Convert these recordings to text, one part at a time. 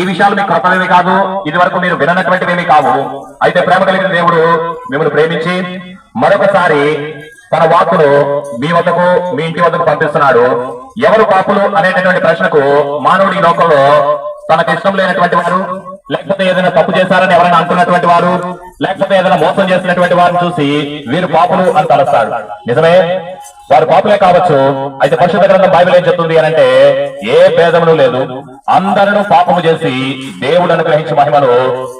ఈ విషయాలు మీకు కొత్తవేమి కాదు. ఇది వరకు మీరు విననటువంటివేమి కావు. అయితే ప్రేమ కలిగిన దేవుడు మిమ్మల్ని ప్రేమించి మరొకసారి తన వాక్కును మీ వద్దకు మీ ఇంటి వద్దకు పంపిస్తున్నాడు. ఎవరు పాపులు అనేటటువంటి ప్రశ్నకు మానవుడి లోకంలో తనకు ఇష్టం లేనటువంటి వారు లేకపోతే ఏదైనా తప్పు చేశారని ఎవరైనా అంటున్నటువంటి వారు లేకపోతే ఏదైనా మోసం చేసినటువంటి వారిని చూసి వీరు పాపులు అని తలస్తాడు. నిజమే? వారు పాపులే కావచ్చు. అయితే పరిశుద్ధ గ్రంథం బైబిల్ ఏం చెప్తుంది అని అంటే ఏ భేదములు లేదు. అందరూ పాపము చేసి దేవుడు అనుగ్రహించి మహిమను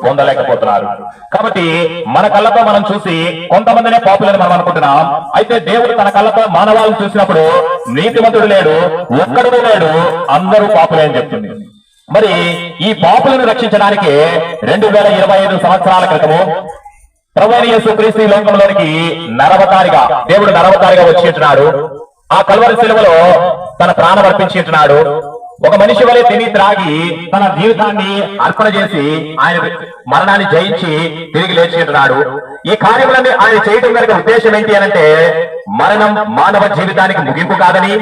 పొందలేకపోతున్నారు. కాబట్టి మన కళ్ళతో మనం చూసి కొంతమందినే పాపులని మనం అనుకుంటున్నాం. అయితే దేవుడు తన కళ్ళతో మానవాలను చూసినప్పుడు నీతిమంతుడు లేడు ఒక్కడు లేడు అందరూ పాపులే అని చెప్తుంది. మరి ఈ పాపులను రక్షించడానికి రెండు వేల ఇరవై ఐదు సంవత్సరాల క్రితము ప్రభువైన యేసు లోకంలోనికి నరవతారిగా దేవుడు నరవతారిగా వచ్చి ఉంటున్నాడు. ఆ కల్వరి శిలువలో తన ప్రాణం అర్పించి ఒక మనిషి వలె తిని త్రాగి తన జీవితాన్ని అర్పణ చేసి ఆయన మరణాన్ని జయించి తిరిగి లేచినాడు ఈ కార్యములన్నీ ఆయన చేయటం కనుక ఉద్దేశం ఏంటి అనంటే మరణం మానవ జీవితానికి ముగింపు కాదని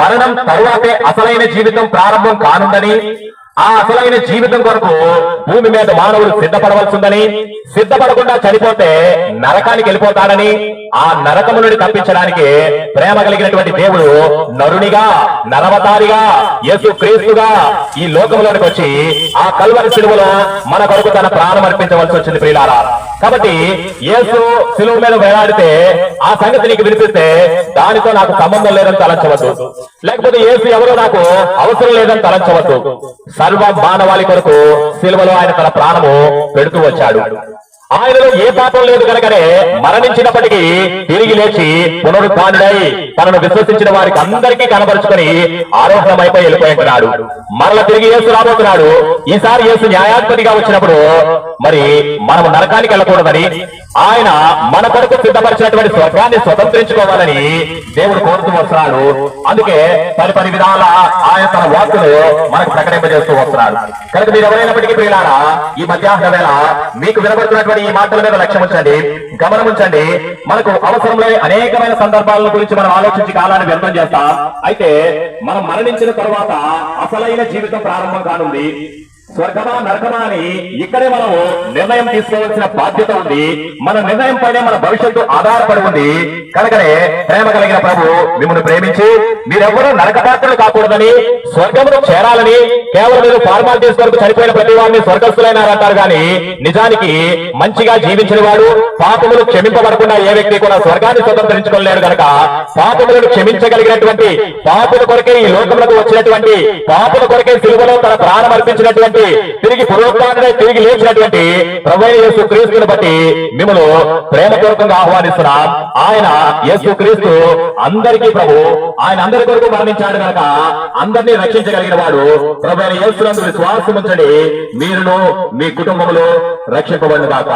మరణం తరువాతే అసలైన జీవితం ప్రారంభం కానుందని ఆ అసలైన జీవితం కొరకు భూమి మీద మానవుడు సిద్ధపడవలసిందని సిద్ధపడకుండా చనిపోతే నరకానికి వెళ్ళిపోతాడని ఆ నరకము నుండి తప్పించడానికి ప్రేమ కలిగినటువంటి దేవుడు నరునిగా నరవతారిగా యేసు క్రీస్తుగా ఈ లోకంలోనికి వచ్చి ఆ కల్వరి సిలువలో మన కొరకు తన ప్రాణం అర్పించవలసి వచ్చింది ప్రియులారా. కాబట్టి యేసు సిలువ మీద వేలాడితే ఆ సంగతి నీకు వినిపిస్తే దానితో నాకు సంబంధం లేదని తలంచవద్దు. లేకపోతే యేసు ఎవరో నాకు అవసరం లేదని తలంచవద్దు. సర్వ మానవాళి కొరకు సిలువలో ఆయన తన ప్రాణము పెడుతూ వచ్చాడు. ఆయనలో ఏ పాపం లేదు కనుకనే మరణించినప్పటికీ తిరిగి లేచి పునరుద్ధానుడై తనను విశ్వసించిన వారికి అందరికీ కనబరుచుకొని ఆరోహణమైపోయి వెళ్ళిపోయింటున్నాడు మరల తిరిగి యేసు రాబోతున్నాడు. ఈసారి యేసు న్యాయాధిపతిగా వచ్చినప్పుడు మరి మనము నరకానికి వెళ్ళకూడదని ఆయన మన కొరకు సిద్ధపరిచినటువంటి స్వర్గాన్ని స్వతంత్రించుకోవాలని దేవుడు కోరుతూ వస్తున్నాడు. అందుకే పని పది విధాల ఆయన తన వాక్కును మనకు ప్రకటింపజేస్తూ వస్తున్నాడు. కనుక మీరు ఎవరైనప్పటికీ ప్రియులారా ఈ మధ్యాహ్న వేళ మీకు వినబడుతున్నటువంటి ఈ మాటల మీద లక్ష్యం ఉంచండి గమనం ఉంచండి. మనకు అవసరంలో అనేకమైన సందర్భాల గురించి మనం ఆలోచించి కాలాన్ని వ్యర్థం చేస్తాం. అయితే మనం మరణించిన తరువాత అసలైన జీవితం ప్రారంభం కానుంది. స్వర్గమా నరకమా అని ఇక్కడే మనము నిర్ణయం తీసుకోవాల్సిన బాధ్యత ఉంది. మన నిర్ణయం పైనే మన భవిష్యత్తు ఆధారపడి ఉంది. కనుకనే ప్రేమ కలిగిన ప్రభు మిమ్మల్ని ప్రేమించి మీరెవరూ నరక పాత్రలు కాకూడదని స్వర్గమును చేరాలని కేవలం మీరు ఫార్మాలిటీస్ వరకు చనిపోయిన ప్రతి వారిని స్వర్గస్థులైనారంటారు గాని నిజానికి మంచిగా జీవించిన వాడు పాపములు క్షమింపబడకుండా ఏ వ్యక్తి కూడా స్వర్గాన్ని స్వతంత్రించుకోలేడు గనక పాపములను క్షమించగలిగినటువంటి పాపుల కొరకే ఈ లోకములకు వచ్చినటువంటి పాపుల కొరకే సిలువలో తన ప్రాణం అర్పించినటువంటి తిరిగి పురోత్పాదనే తిరిగి లేచినటువంటి ప్రభు యేసు క్రీస్తుని బట్టి మిమ్మల్ని ప్రేమపూర్వకంగా ఆహ్వానిస్తున్నాం. ఆయన యేసు క్రీస్తు అందరికీ ప్రభు. ఆయన అందరి కొరకు మరణించాడు కనుక అందరినీ రక్షించగలిగిన వాడు ప్రభు యేసునందు విశ్వాసం ఉంచండి. మీరును మీ కుటుంబములు రక్షింపబడిన దాక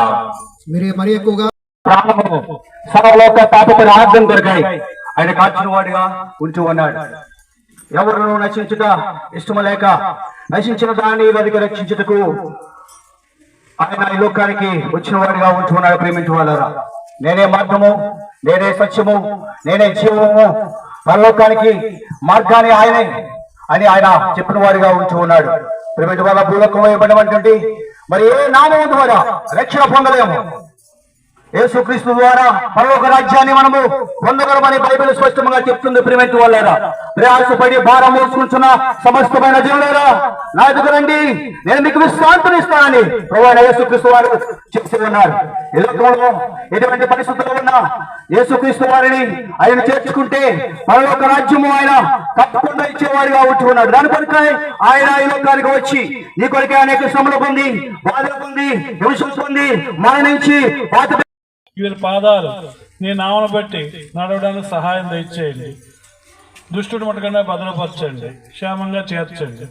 మీరే మరి ఎక్కువగా ప్రాణము సర్వలోక పాపపు రాజ్యం దొరికాయి. ఆయన కాచిన వాడిగా ఉంటూ ఉన్నాడు ఎవరును నశించుట ఇష్టము లేక నశించిన దాన్ని వెతికి రక్షించుటకు ఆయన ఈ లోకానికి వచ్చిన వాడిగా ఉంటూ ఉన్నాడు ప్రేమించు వాళ్ళరా. నేనే మార్గము నేనే సత్యము నేనే జీవము. పరలోకానికి మార్గాన్ని ఆయనే అని ఆయన చెప్పిన వాడిగా ఉంటూ ఉన్నాడు ప్రేమించు వాళ్ళ భూలోకం ఇవ్వబడినటువంటి మరి ఏ నామం ద్వారా రక్షణ పొందలేము. యేసుక్రీస్తు ద్వారా పరలోక రాజ్యాన్ని మనము పొందగలమని బైబిల్ స్పష్టంగా చెప్తుంది ప్రిమెంట్ వాళ్ళరా. ప్రయాసపడి భారం మోసుకుంటున్న సమస్తమైన జీవులేరా నా ఎదుగురండి నేను మీకు విశ్రాంతిని ఇస్తానని ప్రభుత్వ యేసుక్రీస్తు వారు చెప్తూ ఉన్నారు. ఈ లోకంలో ఎటువంటి పరిస్థితుల్లో ఉన్నా యేసుక్రీస్తు వారిని ఆయన చేర్చుకుంటే పరలోక రాజ్యము ఆయన తప్పకుండా ఇచ్చేవాడిగా ఉంటూ ఉన్నాడు. దాని కొరక ఆయన ఈ లోకానికి వచ్చి ఈ కొరకే అనేక శ్రమలు పొంది బాధలు పొంది హింసలు పొంది మరణించి బాధ వీరి పాదాలు నీ నామను బట్టి నడవడానికి సహాయం దయచేయండి. దుష్టుడు మటకన్నా భద్రపరచండి. క్షేమంగా చేర్చండి.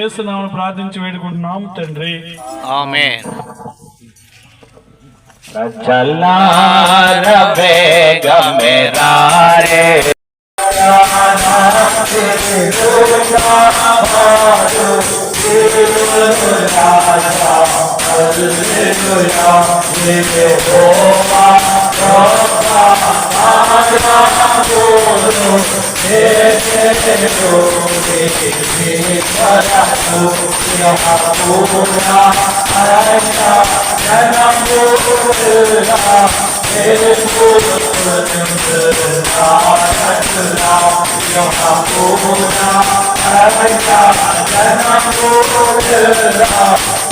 ఏసు నామను ప్రార్థించి వేడుకుంటున్నాం తండ్రి. 할렐루야 내게 오마 나라고는 내게 우리 믿어라고 기억하고라 알라 나랑 모르라 내 모든 것을 알라 기억하고라 알라 나랑 모르라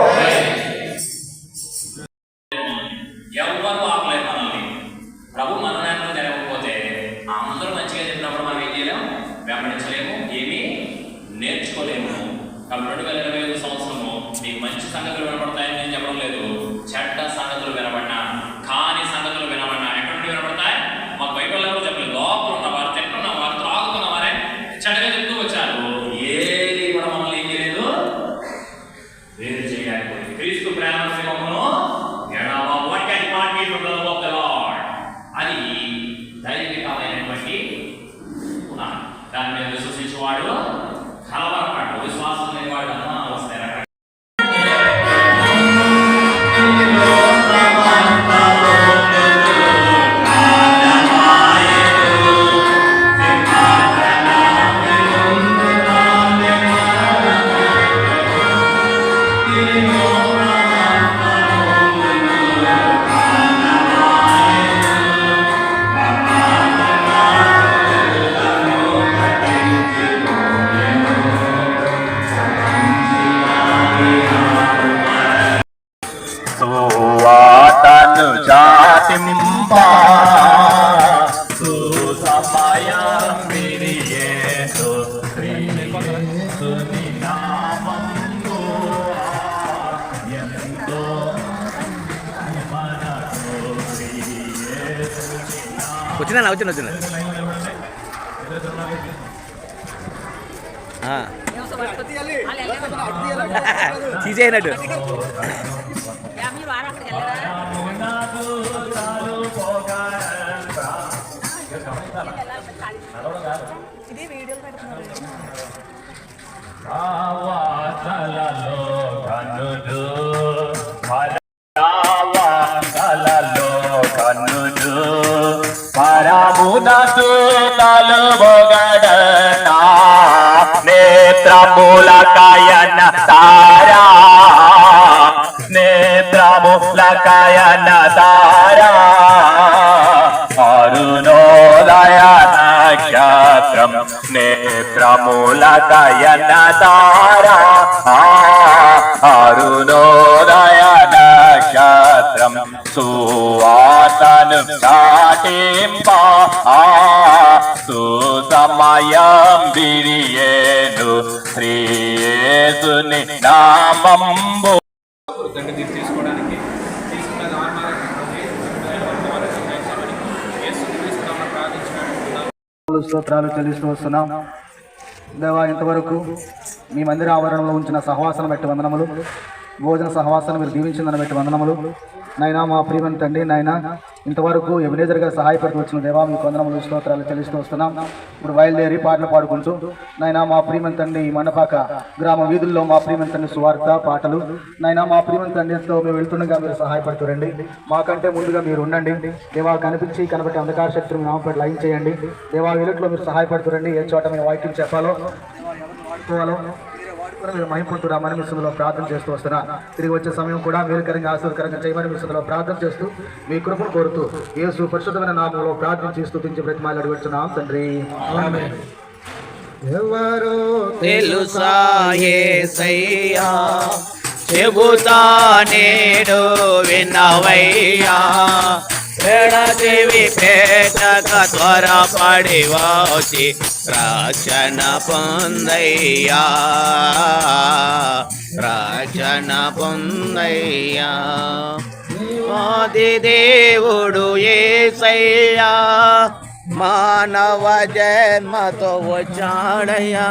దైవికమైనటువంటి పునాది. దాని మీద విశ్వసించేవాడు కలవరపాడు విశ్వాసం లేనివాడు అనుమానాలు వచ్చినా వచ్చిన వచ్చిన తీసేయనట్టు మీరు వారం ఇది వీడియోలు పెడుతున్నారు. తలుబొగడనా నేత్రముల తారా నేత్రములకయన తారా అరుణోదయ నక్షత్రం నేత్రముల తారా అరుణో నక్షత్రం సువాసను చాటింప సుసమయం బిరియేను శ్రీయేసుని నామంబు. తీసుకోవడానికి తీసుకున్న స్తోత్రాలు చెల్లిస్తూ వస్తున్నాం. దేవా ఇంతవరకు మీ మందిర ఆవరణలో ఉంచిన సహవాసన బట్టి వందనములు. భోజన సహవాసాన్ని మీరు దీవించిందని బట్టి వందనములు. నాయనా మా ప్రియమైన తండ్రి నాయన ఇంతవరకు ఎబినేజర్గా సహాయపడుతూ వచ్చిన దేవా మీ కొందరములు స్తోత్రాలు చెల్లిస్తూ వస్తున్నాం. ఇప్పుడు బయలుదేరి పాటలు పాడుకుంటూ నాయన మా ప్రియమైన తండ్రి ఈ మండపాక గ్రామ వీధుల్లో మా ప్రియమైన తండ్రి సువార్త పాటలు. నాయన మా ప్రియమైన తండ్రితో మేము వెళ్తుండగా మీరు సహాయపడుతూ రండి. మాకంటే ముందుగా మీరు ఉండండి. దేవా కనిపించి కనబట్టి అంధకార శక్తులు నామపేట లైన్ చేయండి. దేవా వెలుగులో మీరు సహాయపడుతూ రండి. ఏ చోట మేము వాక్యం చెప్పాలో వాడుకోవాలో మీరే మీరు మహింపుతురామని మిశ్రమలో ప్రార్థన చేస్తూ వస్తున్నా. తిరిగి వచ్చే సమయం కూడా మేలుకరంగా ఆశీర్కరంగా చేయమని మిశ్రమలో ప్రార్థన చేస్తూ మీ కృపను కోరుతూ యేసు పరిశుద్ధమైన నామంలో ప్రార్థించి స్తుతించి ప్రతిమాలు అడుగుతున్నాం తండ్రి. ఎవరో తెలుసా యేసయ్యా చెబుతా నేడు వినవయ్యా ఎడదివి పేటక త్వరపడి వచ్చి రక్షణ పొందయ్యా రక్షణ పొందయ్యా ఆది దేవుడు ఏసయ్యా మానవ జన్మతో వచ్చాడయ్యా